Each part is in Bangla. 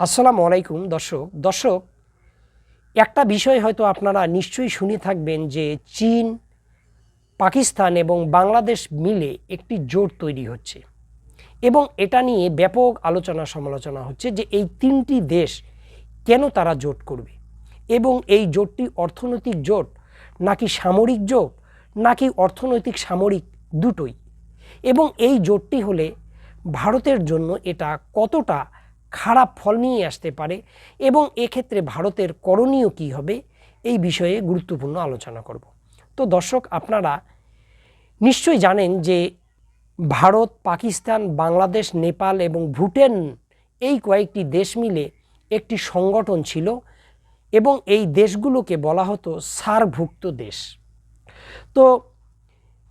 আসসালামু আলাইকুম, দর্শক। দর্শক, একটা বিষয় হয়তো আপনারা নিশ্চয়ই শুনে থাকবেন যে চীন, পাকিস্তান এবং বাংলাদেশ মিলে একটি জোট তৈরি হচ্ছে এবং এটা নিয়ে ব্যাপক আলোচনা সমালোচনা হচ্ছে যে এই তিনটি দেশ কেন তারা জোট করবে এবং এই জোটটি অর্থনৈতিক জোট নাকি সামরিক জোট নাকি অর্থনৈতিক সামরিক দুটোই এবং এই জোটটি হলে ভারতের জন্য এটা কতটা খারাপ ফল নিয়ে আসতে পারে এবং এক্ষেত্রে ভারতের করণীয় কী হবে এই বিষয়ে গুরুত্বপূর্ণ আলোচনা করব। তো দর্শক, আপনারা নিশ্চয়ই জানেন যে ভারত, পাকিস্তান, বাংলাদেশ, নেপাল এবং ভুটান এই কয়েকটি দেশ মিলে একটি সংগঠন ছিল এবং এই দেশগুলোকে বলা হতো সারভুক্ত দেশ। তো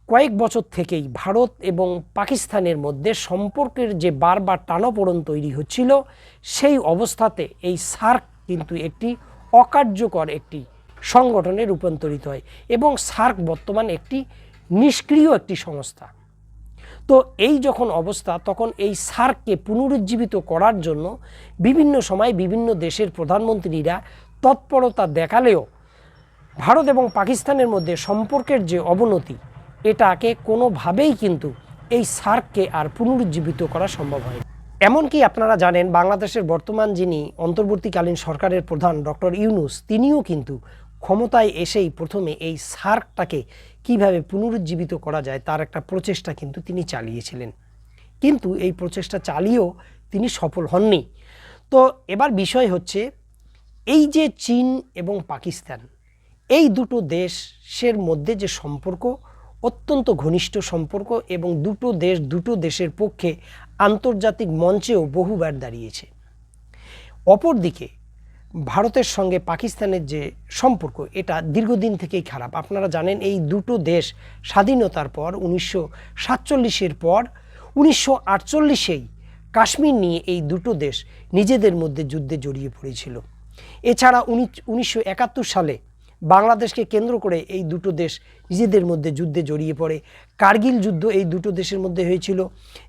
কয়েক বছর থেকেই ভারত এবং পাকিস্তানের মধ্যে সম্পর্কের যে বারবার টানাপোড়ন তৈরি হচ্ছিল, সেই অবস্থাতে এই সার্ক কিন্তু একটি অকার্যকর একটি সংগঠনে রূপান্তরিত হয় এবং সার্ক বর্তমান একটি নিষ্ক্রিয় একটি সংস্থা। তো এই যখন অবস্থা, তখন এই সার্ককে পুনরুজ্জীবিত করার জন্য বিভিন্ন সময় বিভিন্ন দেশের প্রধানমন্ত্রীরা তৎপরতা দেখালেও ভারত এবং পাকিস্তানের মধ্যে সম্পর্কের যে অবনতি এটাকে কোনোভাবেই কিন্তু এই সার্ককে আর পুনরুজ্জীবিত করা সম্ভব হয় এমনকি আপনারা জানেন, বাংলাদেশের বর্তমান যিনি অন্তর্বর্তীকালীন সরকারের প্রধান ডক্টর ইউনুস, তিনিও কিন্তু ক্ষমতায় এসেই প্রথমে এই সার্কটাকে কীভাবে পুনরুজ্জীবিত করা যায় তার একটা প্রচেষ্টা কিন্তু তিনি চালিয়েছিলেন। কিন্তু এই প্রচেষ্টা চালিয়েও তিনি সফল হননি। তো এবার বিষয় হচ্ছে, এই যে চীন এবং পাকিস্তান, এই দুটো দেশের মধ্যে যে সম্পর্ক অত্যন্ত ঘনিষ্ঠ সম্পর্ক এবং দুটো দেশ, দুটো দেশের পক্ষে আন্তর্জাতিক মঞ্চেও বহুবার দাঁড়িয়েছে। অপরদিকে, ভারতের সঙ্গে পাকিস্তানের যে সম্পর্ক, এটা দীর্ঘদিন থেকেই খারাপ। আপনারা জানেন, এই দুটো দেশ স্বাধীনতার পর, উনিশশো সাতচল্লিশের পর, উনিশশো আটচল্লিশেই কাশ্মীর নিয়ে এই দুটো দেশ নিজেদের মধ্যে যুদ্ধে জড়িয়ে পড়েছিল। এছাড়া উনিশশো একাত্তর সালে বাংলাদেশকে কেন্দ্র করে এই দুটো দেশ নিজেদের মধ্যে যুদ্ধে জড়িয়ে পড়ে। কার্গিল যুদ্ধ এই দুটো দেশের মধ্যে হয়েছিল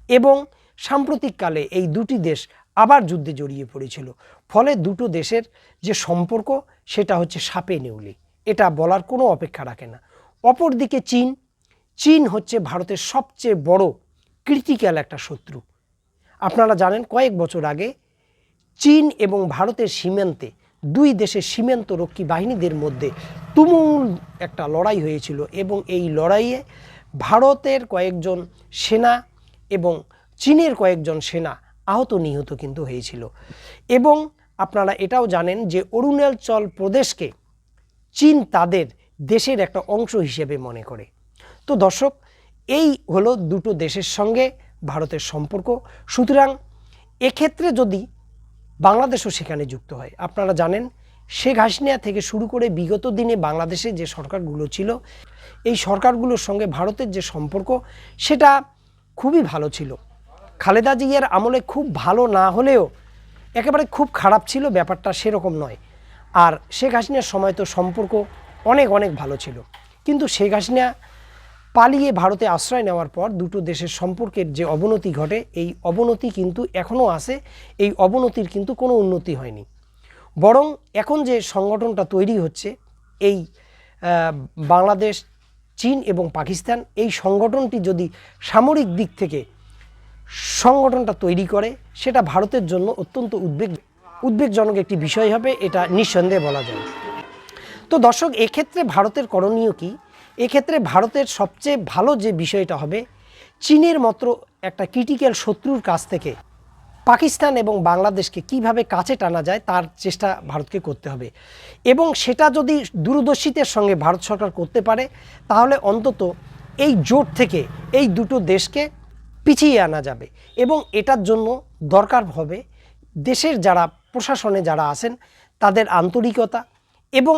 এবং সাম্প্রতিককালে এই দুটি দেশ আবার যুদ্ধে জড়িয়ে পড়েছিল। ফলে দুটো দেশের যে সম্পর্ক, সেটা হচ্ছে সাপে নেউলি। এটা বলার কোনো অপেক্ষা রাখে না। অপরদিকে চীন। চীন হচ্ছে ভারতের সবচেয়ে বড় ক্রিটিক্যাল একটা শত্রু। আপনারা জানেন কয়েক বছর আগে চীন এবং ভারতের সীমান্তে দুই দেশের সীমান্তরক্ষী বাহিনীদের মধ্যে তুমুল একটা লড়াই হয়েছিল এবং এই লড়াইয়ে ভারতের কয়েকজন সেনা এবং চীনের কয়েকজন সেনা আহত নিহত কিন্তু হয়েছিল। এবং আপনারা এটাও জানেন যে অরুণাচল প্রদেশকে চীন তাদের দেশের একটা অংশ হিসেবে মনে করে। তো দর্শক, এই হলো দুটো দেশের সঙ্গে ভারতের সম্পর্ক। সুতরাং এক্ষেত্রে যদি বাংলাদেশও সেখানে যুক্ত হয়। আপনারা জানেন, শেখ হাসিনা থেকে শুরু করে বিগত দিনে বাংলাদেশে যে সরকারগুলো ছিল, এই সরকারগুলোর সঙ্গে ভারতের যে সম্পর্ক, সেটা খুবই ভালো ছিল। খালেদা জিয়ার আমলে খুব ভালো না হলেও একেবারে খুব খারাপ ছিল, ব্যাপারটা সেরকম নয়। আর শেখ হাসিনার সময় তো সম্পর্ক অনেক অনেক ভালো ছিল। কিন্তু শেখ হাসিনা পালিয়ে ভারতে আশ্রয় নেওয়ার পর দুটো দেশের সম্পর্কের যে অবনতি ঘটে, এই অবনতি কিন্তু এখনও আছে, এই অবনতির কিন্তু কোনো উন্নতি হয়নি। বরং এখন যে সংগঠনটা তৈরি হচ্ছে, এই বাংলাদেশ, চীন এবং পাকিস্তান, এই সংগঠনটি যদি সামরিক দিক থেকে সংগঠনটা তৈরি করে, সেটা ভারতের জন্য অত্যন্ত উদ্বেগ, উদ্বেগজনক একটি বিষয় হবে, এটা নিঃসন্দেহে বলা যায়। তো দর্শক, এক্ষেত্রে ভারতের করণীয় কী? এক্ষেত্রে ভারতের সবচেয়ে ভালো যে বিষয়টা হবে, চীনের মাত্র একটা ক্রিটিক্যাল শত্রুর কাছ থেকে পাকিস্তান এবং বাংলাদেশকে কীভাবে কাছে টানা যায় তার চেষ্টা ভারতকে করতে হবে। এবং সেটা যদি দূরদর্শিতার সঙ্গে ভারত সরকার করতে পারে, তাহলে অন্তত এই জোট থেকে এই দুটো দেশকে পিছিয়ে আনা যাবে এবং এটার জন্য দরকার হবে দেশের যারা, প্রশাসনে যারা আছেন, তাদের আন্তরিকতা এবং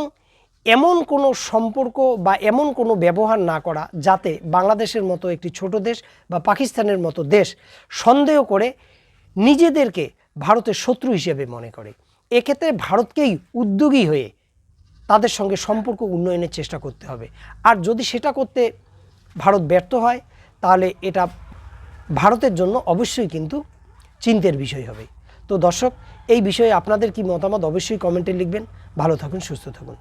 এমন কোনো সম্পর্ক বা এমন কোনো ব্যবহার না করা যাতে বাংলাদেশের মতো একটি ছোট দেশ বা পাকিস্তানের মতো দেশ সন্দেহ করে নিজেদেরকে ভারতের শত্রু হিসেবে মনে করে। এক্ষেত্রে ভারতকেই উদ্যোগী হয়ে তাদের সঙ্গে সম্পর্ক উন্নয়নের চেষ্টা করতে হবে। আর যদি সেটা করতে ভারত ব্যর্থ হয়, তাহলে এটা ভারতের জন্য অবশ্যই কিন্তু চিন্তের বিষয় হবে। তো দর্শক, এই বিষয়ে আপনাদের কি মতামত অবশ্যই কমেন্টে লিখবেন। ভালো থাকুন, সুস্থ থাকুন।